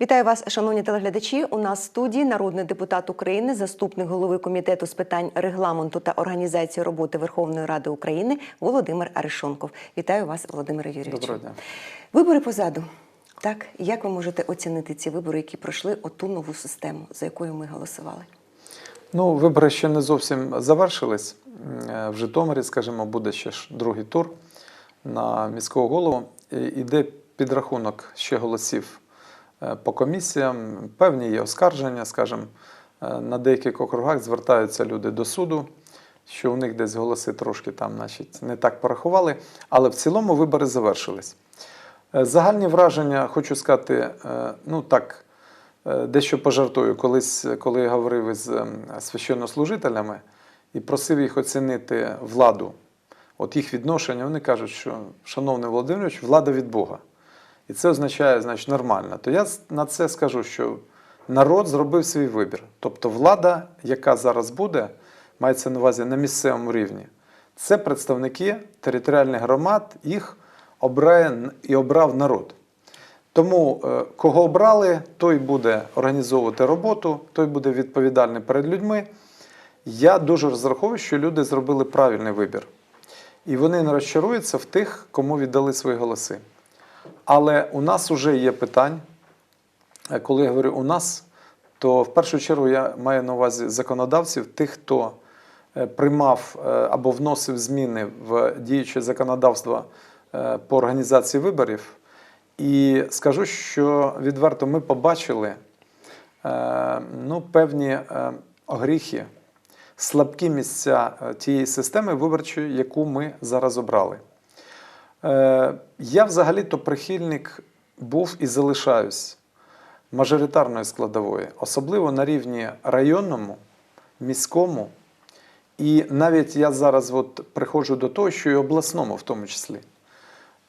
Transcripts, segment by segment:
Вітаю вас, шановні телеглядачі. У нас в студії народний депутат України, заступник голови комітету з питань регламенту та організації роботи Верховної Ради України Володимир Арешонков. Вітаю вас, Володимире Юрійовичу. Доброго дня. Вибори позаду. Так, як ви можете оцінити ці вибори, які пройшли оту нову систему, за якою ми голосували? Ну, вибори ще не зовсім завершились. Е, В Житомирі, скажімо, буде ще ж другий тур на міського голову. Іде підрахунок ще голосів по комісіям. Певні є оскарження, скажімо, Е, на деяких округах звертаються люди до суду, що у них десь голоси трошки там, значить, не так порахували. Але в цілому вибори завершились. Е, Загальні враження, хочу сказати, е, ну так, е, дещо пожартую. Колись, е, коли я говорив із ем, священнослужителями і просив їх оцінити владу, от їх відношення, вони кажуть, що, шановний Володимирович, влада від Бога. І це означає, значить, нормально. То я на це скажу, що народ зробив свій вибір. Тобто влада, яка зараз буде, мається на увазі на місцевому рівні, це представники територіальних громад, їх обирає н- і обрав народ. Тому е, кого обрали, той буде організовувати роботу, той буде відповідальний перед людьми. Я дуже розраховую, що люди зробили правильний вибір. І вони не розчаруються в тих, кому віддали свої голоси. Але у нас вже є питань. Е, Коли я говорю у нас, то в першу чергу я маю на увазі законодавців, тих, хто е, приймав е, або вносив зміни в діюче законодавство по організації виборів. І скажу, що відверто ми побачили ну, певні огріхи, слабкі місця тієї системи виборчої, яку ми зараз обрали. Е, Я взагалі-то прихильник був і залишаюсь мажоритарної складової, особливо на рівні районному, міському. І навіть я зараз от приходжу до того, що і обласному в тому числі.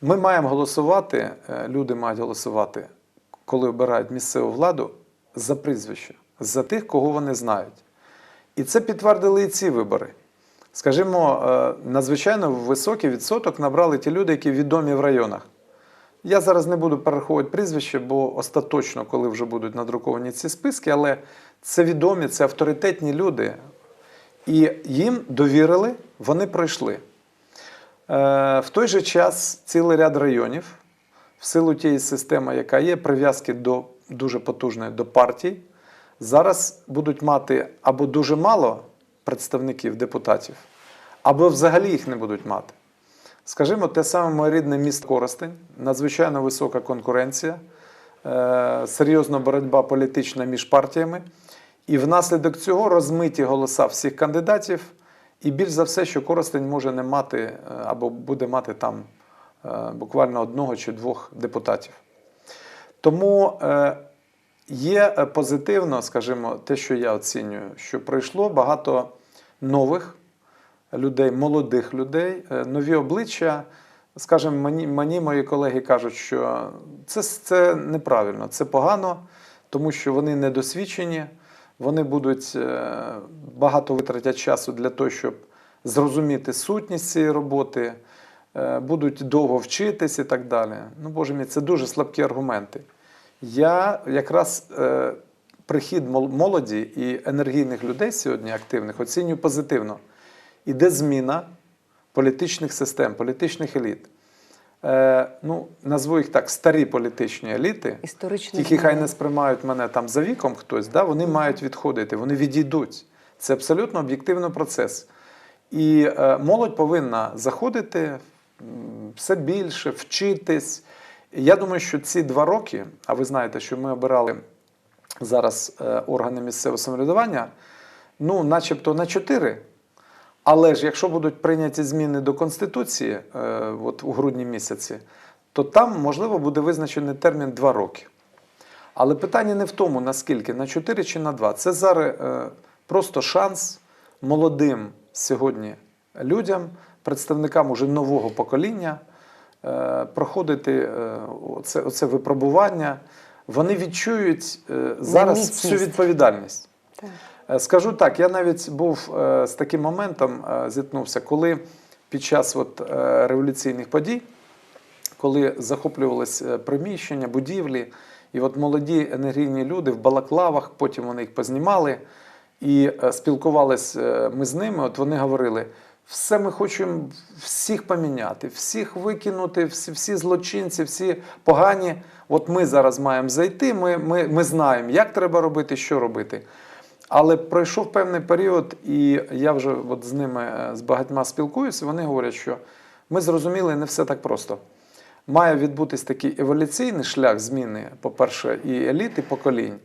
Ми маємо голосувати, е, люди мають голосувати, коли обирають місцеву владу, за прізвище, за тих, кого вони знають. І це підтвердили і ці вибори. Скажімо, е, надзвичайно високий відсоток набрали ті люди, які відомі в районах. Я зараз не буду перераховувати прізвище, бо остаточно, коли вже будуть надруковані ці списки, але це відомі, це авторитетні люди. І їм довірили, вони пройшли. Е, В той же час цілий ряд районів, в силу тієї системи, яка є, прив'язки до дуже потужної до партій, зараз будуть мати або дуже мало представників депутатів, або взагалі їх не будуть мати. Скажімо, те саме моє рідне місто Коростень, надзвичайно висока конкуренція, е, серйозна боротьба політична між партіями. І внаслідок цього розмиті голоса всіх кандидатів, і більш за все, що Коростень може не мати е, або буде мати там е, буквально одного чи двох депутатів. Тому є позитивно, скажімо, те, що я оцінюю, що прийшло багато нових людей, молодих людей, е, нові обличчя. Скажімо, мені, мені мої колеги кажуть, що це, це неправильно, це погано, тому що вони недосвідчені, вони будуть е, багато витратять часу для того, щоб зрозуміти сутність цієї роботи, е, будуть довго вчитись і так далі. Ну, Боже мій, це дуже слабкі аргументи. Я якраз прихід молоді і енергійних людей сьогодні активних оцінюю позитивно. Іде зміна політичних систем, політичних еліт. Е, ну, назву їх так, старі політичні еліти, Історично тільки хай не сприймають мене там за віком хтось, да, вони мають відходити, вони відійдуть. Це абсолютно об'єктивний процес. І е, молодь повинна заходити все більше, вчитись. Я думаю, що ці два роки, а ви знаєте, що ми обирали зараз е, органи місцевого самоврядування, ну, начебто на чотири. Але ж якщо будуть прийняті зміни до Конституції е, от у грудні місяці, то там можливо буде визначений термін 2 роки. Але питання не в тому, наскільки, на 4 чи на 2. Це зараз е, просто шанс молодим сьогодні людям, представникам уже нового покоління, проходити оце, оце випробування. Вони відчують е, зараз всю відповідальність. Так. Е, Скажу так, я навіть був е, з таким моментом, зіткнувся, коли під час от, революційних подій, коли захоплювалися приміщення, будівлі, І от молоді енергійні люди в балаклавах, потім вони їх познімали і спілкувалися ми з ними. От вони говорили: все ми хочемо всіх поміняти, всіх викинути, всі, всі злочинці, всі погані. От ми зараз маємо зайти, ми, ми, ми знаємо, як треба робити, що робити. Але пройшов певний період, і я вже от з ними е, з багатьма спілкуюся. Вони говорять, що ми зрозуміли, не все так просто. Має відбутись такий еволюційний шлях зміни, по-перше, і еліт, і поколінь.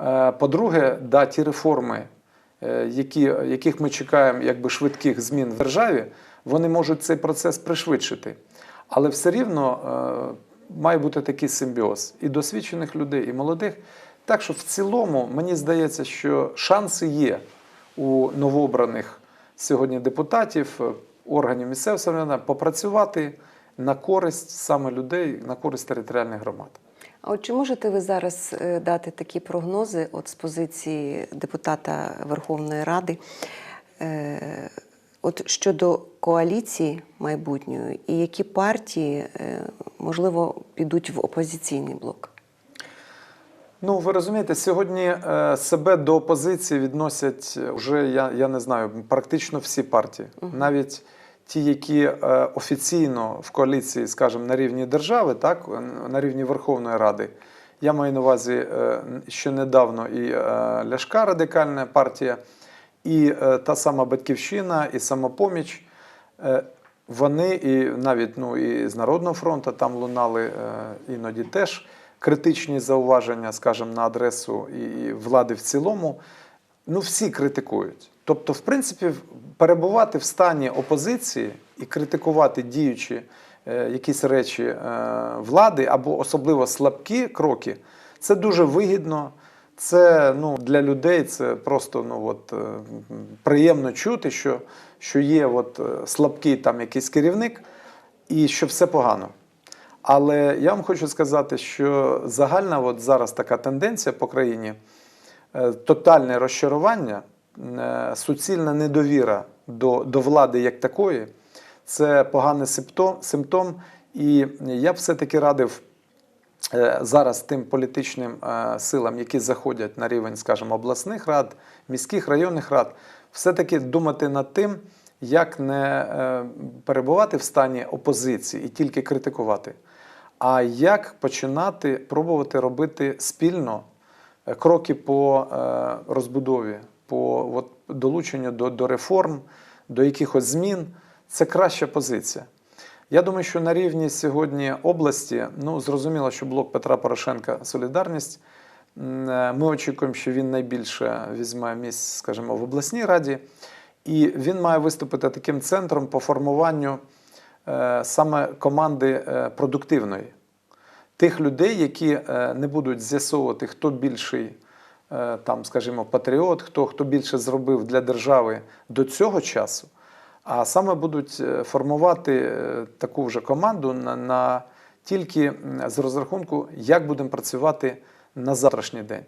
Е, По-друге, да, ті реформи, які, яких ми чекаємо якби швидких змін в державі, вони можуть цей процес пришвидшити. Але все рівно е, має бути такий симбіоз і досвідчених людей, і молодих. Так що в цілому мені здається, що шанси є у новообраних сьогодні депутатів, е, органів місцевого самоврядування попрацювати на користь саме людей, на користь територіальних громад. А от чи можете ви зараз е, дати такі прогнози от з позиції депутата Верховної Ради е, от щодо коаліції майбутньої і які партії, е, можливо, підуть в опозиційний блок? Ну, ви розумієте, сьогодні себе до опозиції відносять вже, я, я не знаю, практично всі партії. Навіть ті, які е, офіційно в коаліції, скажімо, на рівні держави, так, на рівні Верховної Ради. Я маю на увазі, е, що недавно і е, Ляшка радикальна партія, і та сама Батьківщина, і самопоміч. Вони і навіть ну, і з Народного фронту там лунали іноді теж критичні зауваження, скажімо, на адресу і влади в цілому. Ну, всі критикують. Тобто, в принципі, перебувати в стані опозиції і критикувати діючі е, якісь речі е, влади або особливо слабкі кроки, це дуже вигідно. Це ну, для людей це просто ну, от, е, приємно чути, що, що є от, е, слабкий там якийсь керівник і що все погано. Але я вам хочу сказати, що загальна от зараз така тенденція по країні е, тотальне розчарування, суцільна недовіра до, до влади як такої це поганий симптом. І я б все-таки радив е, зараз тим політичним е, силам, які заходять на рівень, скажімо, обласних рад, міських районних рад, все-таки думати над тим, як не е, перебувати в стані опозиції і тільки критикувати, а як починати пробувати робити спільно е, кроки по е, розбудові, по от, долученню до, до реформ, до якихось змін. Це краща позиція. Я думаю, що на рівні сьогодні області, ну зрозуміло, що блок Петра Порошенка Солідарність. е, Ми очікуємо, що він найбільше візьме місць, скажімо, в обласній раді, і він має виступити таким центром по формуванню е, саме команди е, продуктивної тих людей, які не будуть з'ясовувати, хто більший, там, скажімо, патріот, хто, хто більше зробив для держави до цього часу, а саме будуть е, формувати е, таку вже команду на, на тільки з розрахунку, як будемо працювати на завтрашній день.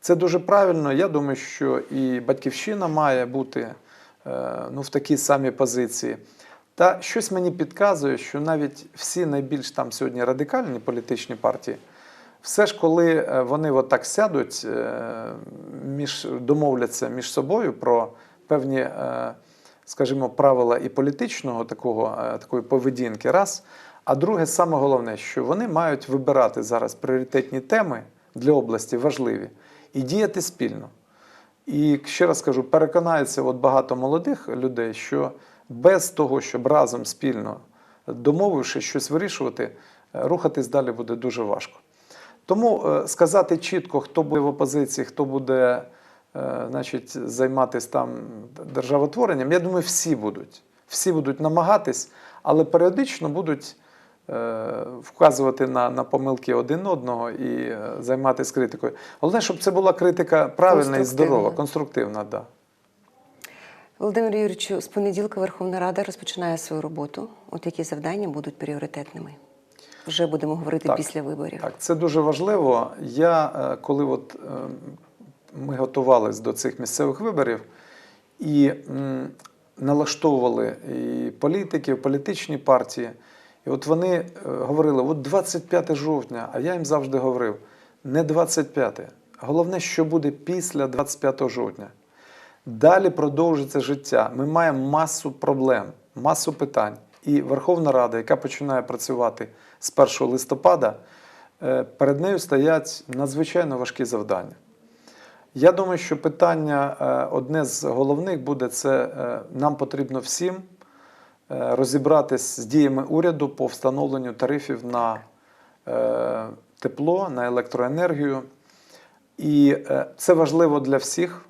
Це дуже правильно. Я думаю, що і батьківщина має бути е, ну, в такій самій позиції. Та щось мені підказує, що навіть всі найбільш там сьогодні радикальні політичні партії, все ж коли е, вони от так сядуть, е, між, домовляться між собою про певні, е, скажімо, правила і політичного такого, такої поведінки, раз. А друге, саме головне, що вони мають вибирати зараз пріоритетні теми для області важливі і діяти спільно. І ще раз кажу, переконаються от багато молодих людей, що без того, щоб разом спільно домовившись щось вирішувати, рухатись далі буде дуже важко. Тому е, сказати чітко, хто буде в опозиції, хто буде е, значить, займатися там державотворенням, я думаю, всі будуть. Всі будуть намагатись, але періодично будуть е, вказувати на, на помилки один одного і займатися критикою. Головне, щоб це була критика правильна і здорова, Конструктивна. конструктивна. Да. Володимир Юрійовичу, з понеділка Верховна Рада розпочинає свою роботу. От які завдання будуть пріоритетними? Вже будемо говорити Так. після виборів. Так, це дуже важливо. Я е, коли от е, ми готувалися до цих місцевих виборів і налаштовували і політиків, політичні партії, і от вони е, говорили: от 25 жовтня, а я їм завжди говорив: не 25. Головне, що буде після 25 жовтня. Далі продовжиться життя. Ми маємо масу проблем, масу питань. І Верховна Рада, яка починає працювати з 1 листопада, е, перед нею стоять надзвичайно важкі завдання. Я думаю, що питання е, одне з головних буде це е, нам потрібно всім розібратись з діями уряду по встановленню тарифів на тепло, на електроенергію. І це важливо для всіх.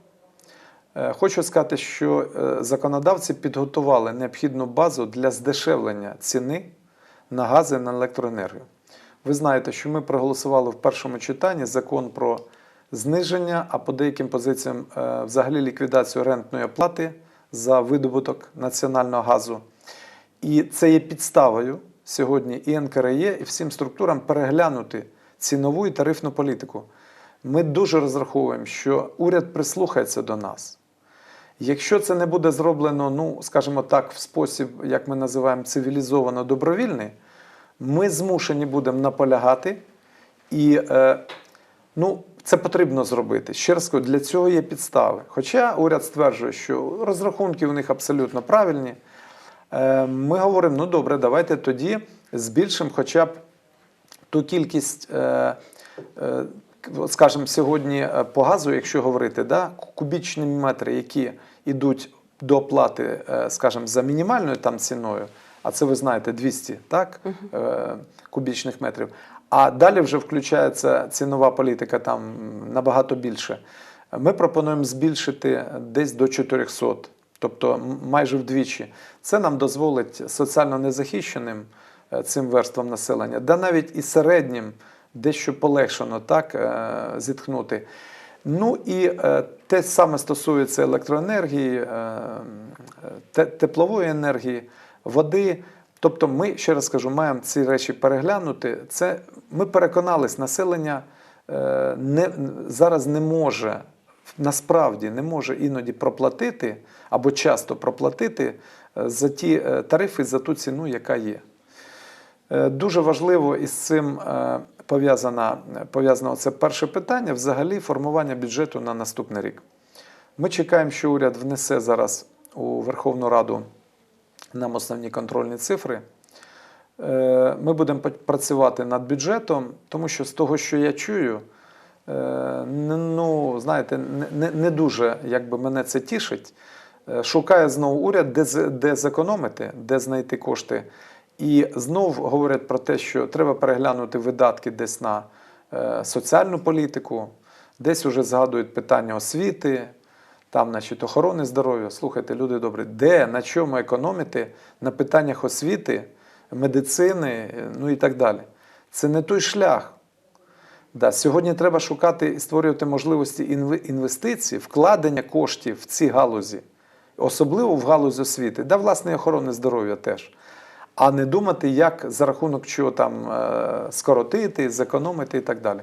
Е, Хочу сказати, що е, законодавці підготували необхідну базу для здешевлення ціни на гази на електроенергію. Ви знаєте, що ми проголосували в першому читанні закон про зниження, а по деяким позиціям е, взагалі ліквідацію рентної оплати за видобуток національного газу. І це є підставою сьогодні і НКРЕ, і всім структурам переглянути цінову і тарифну політику. Ми дуже розраховуємо, що уряд прислухається до нас. Якщо це не буде зроблено, ну, скажімо так, в спосіб, як ми називаємо, цивілізовано добровільний, ми змушені будемо наполягати, і е, ну, це потрібно зробити. Ще раз кажу, для цього є підстави. Хоча уряд стверджує, що розрахунки у них абсолютно правильні. Е, Ми говоримо, ну добре, давайте тоді збільшимо хоча б ту кількість, е, е, скажімо, сьогодні е, по газу, якщо говорити, да, кубічні метри, які йдуть до оплати, е, скажімо, за мінімальною там ціною, а це ви знаєте 200 так, е, кубічних метрів. А далі вже включається цінова політика там набагато більше. Ми пропонуємо збільшити десь до 400, тобто майже вдвічі. Це нам дозволить соціально незахищеним цим верствам населення, да навіть і середнім дещо полегшено так е, зітхнути. Ну і е, те саме стосується електроенергії, е, теплової енергії, води. Тобто, ми ще раз кажу, маємо ці речі переглянути. Це ми переконались, населення не, зараз не може, насправді не може іноді проплатити або часто проплатити за ті тарифи, за ту ціну, яка є. Дуже важливо із цим пов'язано, пов'язано це перше питання взагалі формування бюджету на наступний рік. Ми чекаємо, що уряд внесе зараз у Верховну Раду нам основні контрольні цифри. Е, Ми будемо працювати над бюджетом, тому що з того, що я чую, е, ну, знаєте, не- не, не дуже якби, мене це тішить. Е, Шукає знову уряд, де, де зекономити, де знайти кошти. І знов говорять про те, що треба переглянути видатки десь на е, соціальну політику, десь вже згадують питання освіти, там, значить, охорони здоров'я. Слухайте, люди добрі, де на чому економити на питаннях освіти, медицини, е, ну і так далі. Це не той шлях. Да, сьогодні треба шукати і створювати можливості інвестицій, вкладення коштів в ці галузі, особливо в галузь освіти, да, власне, і охорони здоров'я теж. А не думати, як за рахунок чого там е, скоротити, зекономити і так далі.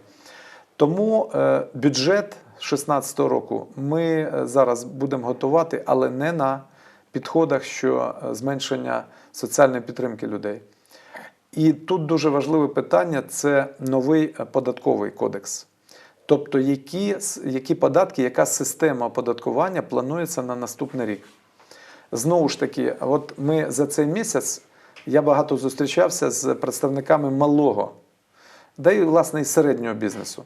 Тому е, бюджет 2016 року ми е, зараз будемо готувати, але не на підходах, що зменшення соціальної підтримки людей. І тут дуже важливе питання це новий податковий кодекс. Тобто, які, які податки, яка система оподаткування планується на наступний рік. Знову ж таки, от ми за цей місяць я багато зустрічався з представниками малого, да і власне і середнього бізнесу.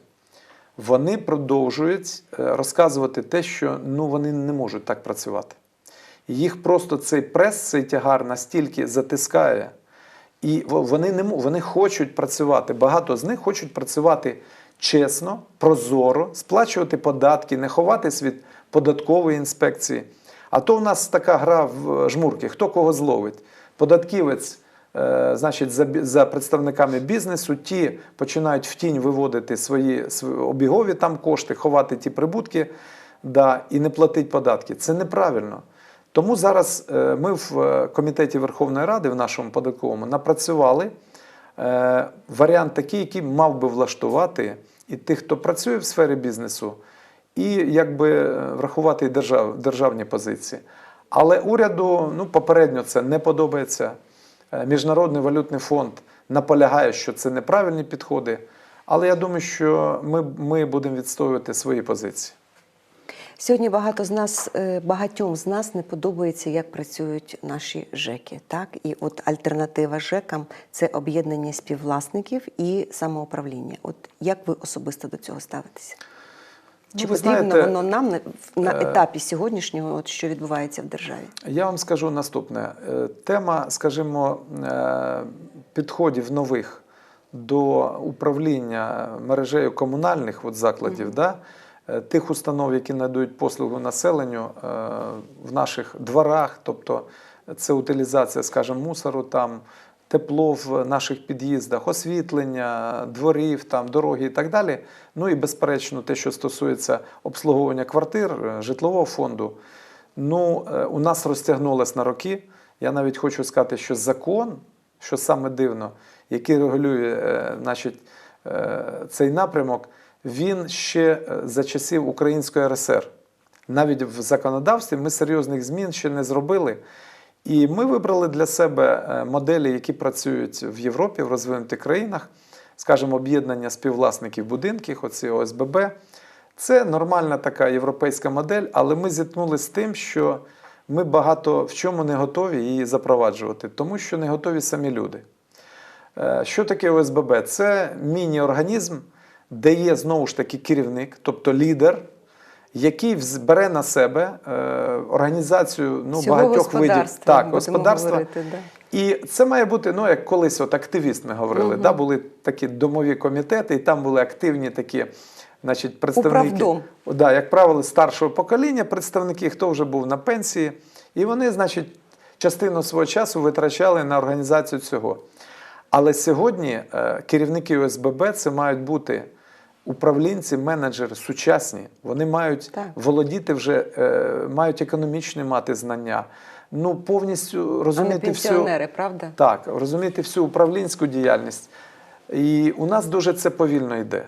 Вони продовжують е, розказувати те, що ну, вони не можуть так працювати. Їх просто цей прес, цей тягар настільки затискає, і вони не вони хочуть працювати. Багато з них хочуть працювати чесно, прозоро, сплачувати податки, не ховатись від податкової інспекції. А то в нас така гра в жмурки: хто кого зловить. Податківець, е, значить, за, представниками бізнесу, ті починають в тінь виводити свої, обігові там кошти, ховати ті прибутки і не платити податки. Це неправильно. Тому зараз е, ми в е, комітеті Верховної Ради, в нашому податковому, напрацювали варіант такий, який мав би влаштувати і тих, хто працює в сфері бізнесу, і якби врахувати держав, державні позиції. Але уряду ну, попередньо це не подобається. Е, Міжнародний валютний фонд наполягає, що це неправильні підходи. Але я думаю, що ми, ми будемо відстоювати свої позиції. Сьогодні багато з нас, е, багатьом з нас не подобається, як працюють наші ЖЕКи. Так? І от альтернатива ЖЕКам це об'єднання співвласників і самоуправління. От як ви особисто до цього ставитеся? Ну, Чи ви потрібно знаєте, воно нам на, на е, етапі сьогоднішнього, от що відбувається в державі? Я вам скажу наступне: Е, тема, скажімо, е, підходів нових до управління мережею комунальних от закладів, да, е, тих установ, які надають послугу населенню в наших дворах, тобто це утилізація, скажімо, мусору там. Тепло в наших під'їздах, освітлення, дворів, там, дороги і так далі. Ну і безперечно, те, що стосується обслуговування квартир, е, житлового фонду. Ну, е, у нас розтягнулось на роки. Я навіть хочу сказати, що закон, що саме дивно, який регулює е, значить, цей напрямок, він ще за часів Української РСР. Навіть в законодавстві ми серйозних змін ще не зробили. І ми вибрали для себе е, моделі, які працюють в Європі, в розвинутих країнах, скажімо, об'єднання співвласників будинків, оці ОСББ. Це нормальна така європейська модель, але ми зіткнулися з тим, що ми багато в чому не готові її запроваджувати, тому що не готові самі люди. Е, Що таке ОСББ? Це міні-організм, де є знову ж таки керівник, тобто лідер, який вз- бере на себе е, організацію ну, Всього багатьох видів так, господарства. говорити, да. І це має бути, ну як колись от активіст ми говорили, да, були такі домові комітети, і там були активні такі значить, представники. Управдом. Да, як правило, старшого покоління, представники, хто вже був на пенсії, і вони, значить, частину свого часу витрачали на організацію цього. Але сьогодні е, керівники ОСББ це мають бути управлінці, менеджери сучасні. Вони мають Так. володіти вже, е, мають економічні мати знання. Ну, повністю А не розуміти всю, правда? так, розуміти всю управлінську діяльність. І у нас дуже це повільно йде.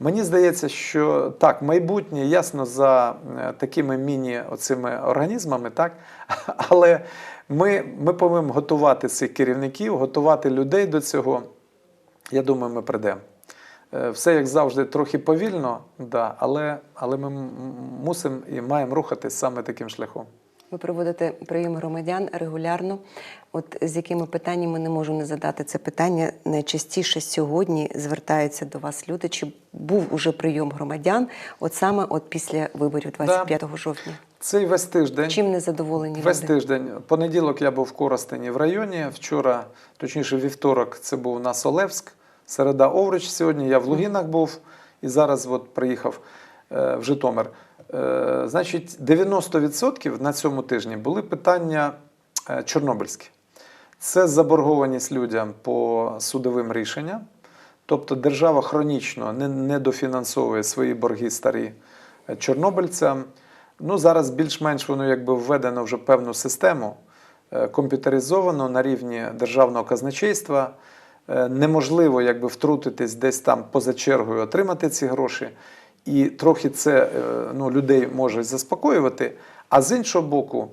Мені здається, що так, майбутнє ясно за е, такими міні-оцими організмами, так? але ми, ми повинні готувати цих керівників, готувати людей до цього. Я думаю, ми прийдемо. Е, Все, як завжди, трохи повільно, да, але, але ми мусимо і маємо рухатись саме таким шляхом. Ви проводите прийом громадян регулярно. От з якими питаннями не можу не задати це питання. Найчастіше сьогодні звертаються до вас люди. Чи був уже прийом громадян, от саме от після виборів 25 жовтня? Цей весь тиждень. Чим не задоволені Весь люди? тиждень. Понеділок я був в Коростені в районі. Вчора, точніше, вівторок, це був у нас Олевськ, середа Овруч. Сьогодні я в Лугінах був і зараз от приїхав е, в Житомир. Е, значить, 90% на цьому тижні були питання е, чорнобильські. Це заборгованість людям по судовим рішенням. Тобто держава хронічно не, не дофінансовує свої борги старі чорнобильцям. Ну, зараз більш-менш воно якби введено вже певну систему комп'ютеризовано на рівні державного казначейства. Е, Неможливо якби втрутитись десь там поза чергою, отримати ці гроші. І трохи це е, ну, людей може заспокоювати. А з іншого боку,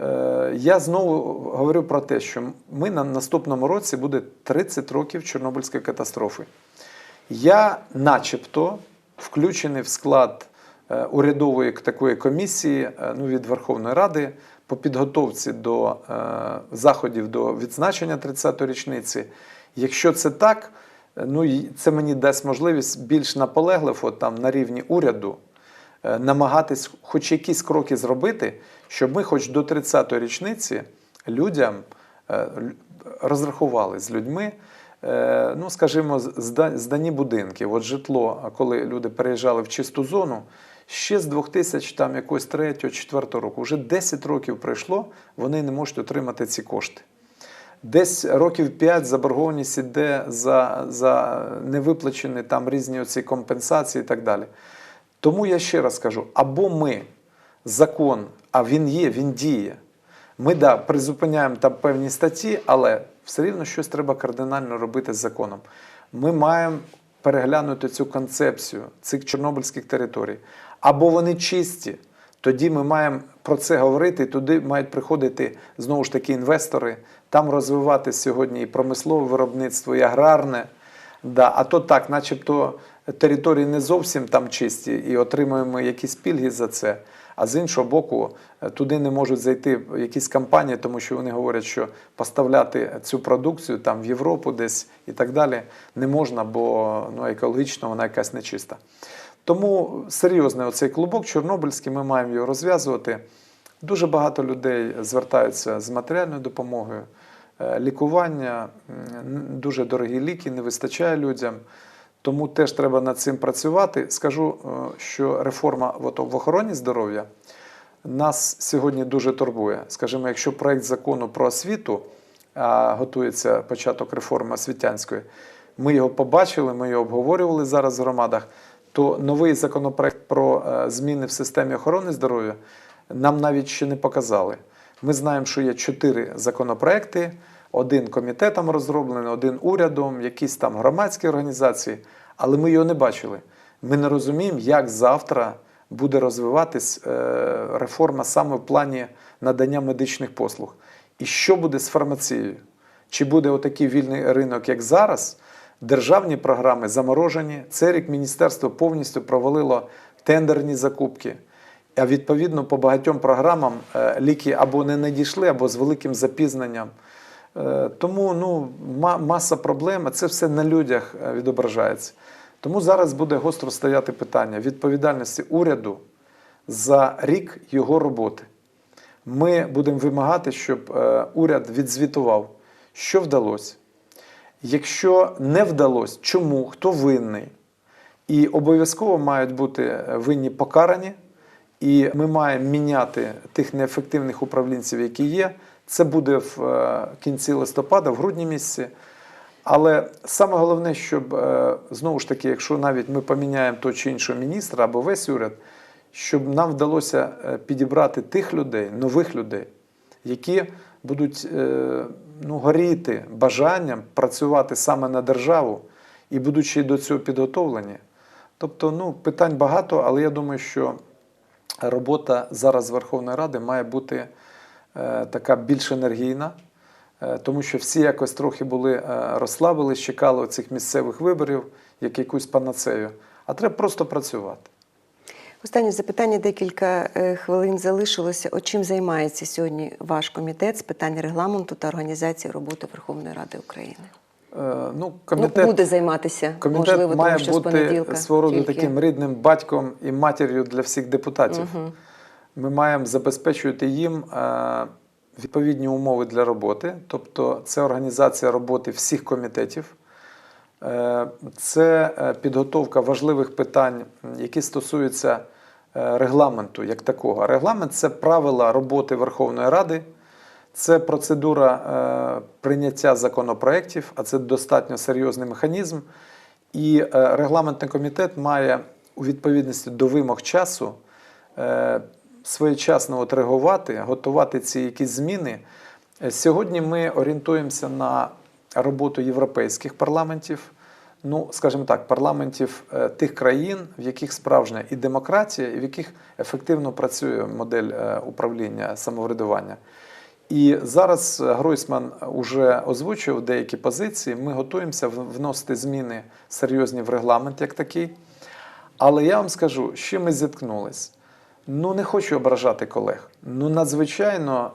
Е, Я знову говорю про те, що ми на наступному році буде 30 років Чорнобильської катастрофи. Я, начебто, включений в склад урядової такої комісії ну, від Верховної Ради по підготовці до заходів до відзначення 30-ї річниці. Якщо це так, е, ну, це мені дасть можливість більш наполегливо там, на рівні уряду е, намагатись хоч якісь кроки зробити, щоб ми, хоч до 30-ї річниці, людям е, розрахували з людьми, ну, скажімо, здані будинки. От житло, коли люди переїжджали в чисту зону, ще з 2000 там якогось 3-4 року, вже 10 років пройшло, вони не можуть отримати ці кошти. Десь років 5 заборгованість іде за, за невиплачені там різні оці компенсації і так далі. Тому я ще раз кажу: або ми закон, а він є, він діє. Ми да, призупиняємо там певні статті, але все рівно щось треба кардинально робити з законом. Ми маємо переглянути цю концепцію цих чорнобильських територій. Або вони чисті, тоді ми маємо про це говорити, туди мають приходити знову ж таки інвестори, там розвивати сьогодні і промислове виробництво, і аграрне. Да, а то так, начебто території не зовсім там чисті, і отримуємо якісь пільги за це. А з іншого боку, е, туди не можуть зайти якісь компанії, тому що вони говорять, що поставляти цю продукцію там в Європу десь і так далі не можна, бо ну, екологічно вона якась нечиста. Тому серйозний оцей клубок Чорнобильський, ми маємо його розв'язувати. Дуже багато людей звертаються з матеріальною допомогою, е, лікування, дуже дорогі ліки, не вистачає людям. Тому теж треба над цим працювати. Скажу, е, що реформа в охороні здоров'я нас сьогодні дуже турбує. Скажімо, якщо проект закону про освіту готується початок реформи освітянської, ми його побачили, ми його обговорювали зараз в громадах. То новий законопроект про е, зміни в системі охорони здоров'я нам навіть ще не показали. Ми знаємо, що є чотири законопроекти: один комітетом розроблений, один урядом, якісь там громадські організації, але ми його не бачили. Ми не розуміємо, як завтра буде розвиватись е, реформа саме в плані надання медичних послуг. І що буде з фармацією? Чи буде отакий вільний ринок, як зараз? Державні програми заморожені. Цей рік міністерство повністю провалило тендерні закупки. А відповідно по багатьом програмам е, ліки або не надійшли, або з великим запізненням. Е, Тому ну, маса проблем, це все на людях е, відображається. Тому зараз буде гостро стояти питання відповідальності уряду за рік його роботи. Ми будемо вимагати, щоб уряд відзвітував, що вдалося. Якщо не вдалося, чому, хто винний? І обов'язково мають бути е, винні покарані, і ми маємо міняти тих неефективних управлінців, які є. Це буде в е, кінці листопада, в грудні місяці. Але саме головне, щоб е, знову ж таки, якщо навіть ми поміняємо того чи іншого міністра або весь уряд, щоб нам вдалося підібрати тих людей, нових людей, які будуть ну, горіти бажанням працювати саме на державу і будучи до цього підготовлені. Тобто, ну, питань багато, але я думаю, що робота зараз Верховної Ради має бути е, така більш енергійна, е, тому що всі якось трохи були е, розслабились, чекали цих місцевих виборів як якусь панацею. А треба просто працювати. Останнє запитання, декілька е, хвилин залишилося. От чим займається сьогодні ваш комітет з питань регламенту та організації роботи Верховної Ради України? Е, Ну, Ну, буде займатися, комітет можливо, має тому що з бути понеділка. свого роду тільки. таким рідним батьком і матір'ю для всіх депутатів. Ми маємо забезпечувати їм е, відповідні умови для роботи, тобто це організація роботи всіх комітетів. Е, Це е, підготовка важливих питань, які стосуються е, регламенту як такого. Регламент це правила роботи Верховної Ради, це процедура прийняття законопроєктів, а це достатньо серйозний механізм. І регламентний комітет має у відповідності до вимог часу своєчасно от реагувати, готувати ці якісь зміни. Сьогодні ми орієнтуємося на роботу європейських парламентів, ну, скажімо так, парламентів е, тих країн, в яких справжня і демократія, і в яких ефективно працює модель е, управління самоврядування. І зараз е, Гройсман вже озвучив деякі позиції. Ми готуємося вносити зміни серйозні в регламент як такий. Але я вам скажу, з чим ми зіткнулись. Ну, не хочу ображати колег. Ну, надзвичайно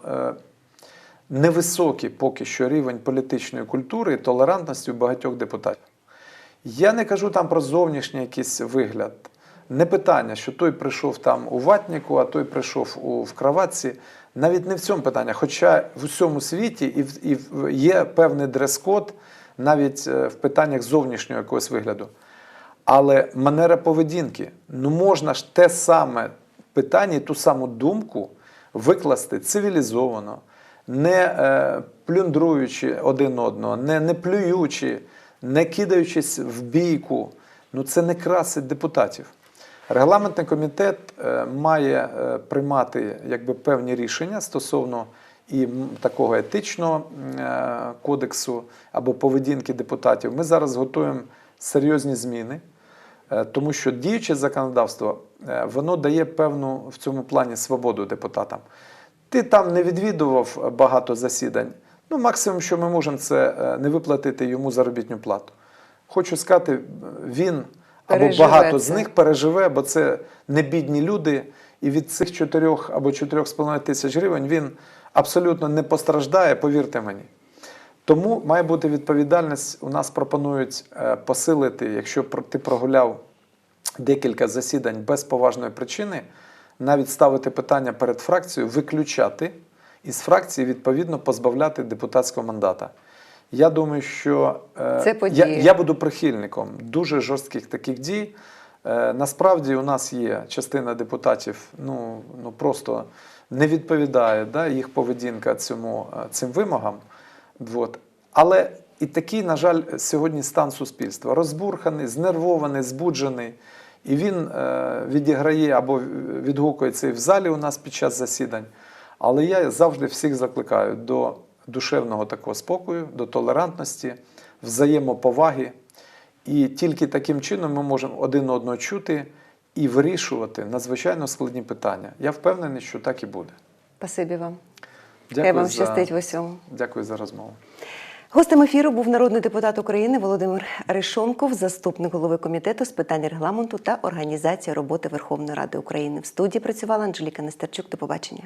невисокий поки що рівень політичної культури і толерантності у багатьох депутатів. Я не кажу там про зовнішній якийсь вигляд. Не питання, що той прийшов там у ватніку, а той прийшов у, в краватці. Навіть не в цьому питання. Хоча в усьому світі і, в- і в- є певний дрес-код навіть е, в питаннях зовнішнього якогось вигляду. Але манера поведінки, ну можна ж те саме питання, ту саму думку викласти цивілізовано, не е, плюндруючи один одного, не, не плюючи, не кидаючись в бійку. Ну це не красить депутатів. Регламентний комітет е, має е, приймати якби, певні рішення стосовно і такого етичного кодексу або поведінки депутатів. Ми зараз готуємо серйозні зміни. Тому що діюче законодавство воно дає певну в цьому плані свободу депутатам. Ти там не відвідував багато засідань. Ну, максимум, що ми можемо, це е, не виплатити йому заробітну плату. хочу сказати, він або Переживе багато з них переживе, бо це не бідні люди. І від цих 4 або 4,5 тисяч гривень він абсолютно не постраждає, повірте мені. Тому має бути відповідальність. У нас пропонують е, посилити, якщо ти прогуляв декілька засідань без поважної причини, навіть ставити питання перед фракцією, виключати із фракції відповідно позбавляти депутатського мандата. Я думаю, що е, Це я, я буду прихильником дуже жорстких таких дій. Е, насправді у нас є частина депутатів, ну, ну просто не відповідає да, їх поведінка цьому, е, цим вимогам. Вот. Але і такий, на жаль, сьогодні стан суспільства розбурханий, знервований, збуджений. І він е, відіграє або відгукується і в залі у нас під час засідань. Але я завжди всіх закликаю до душевного такого спокою, до толерантності, взаємоповаги. І тільки таким чином ми можемо один одного чути і вирішувати надзвичайно складні питання. Я впевнений, що так і буде. Спасибі вам. Дякую Хай вам за- щастить в усьому. Дякую за розмову. Гостем ефіру був народний депутат України Володимир Ришонков, заступник голови комітету з питань регламенту та організації роботи Верховної Ради України. В студії працювала Анжеліка Нестерчук. До побачення.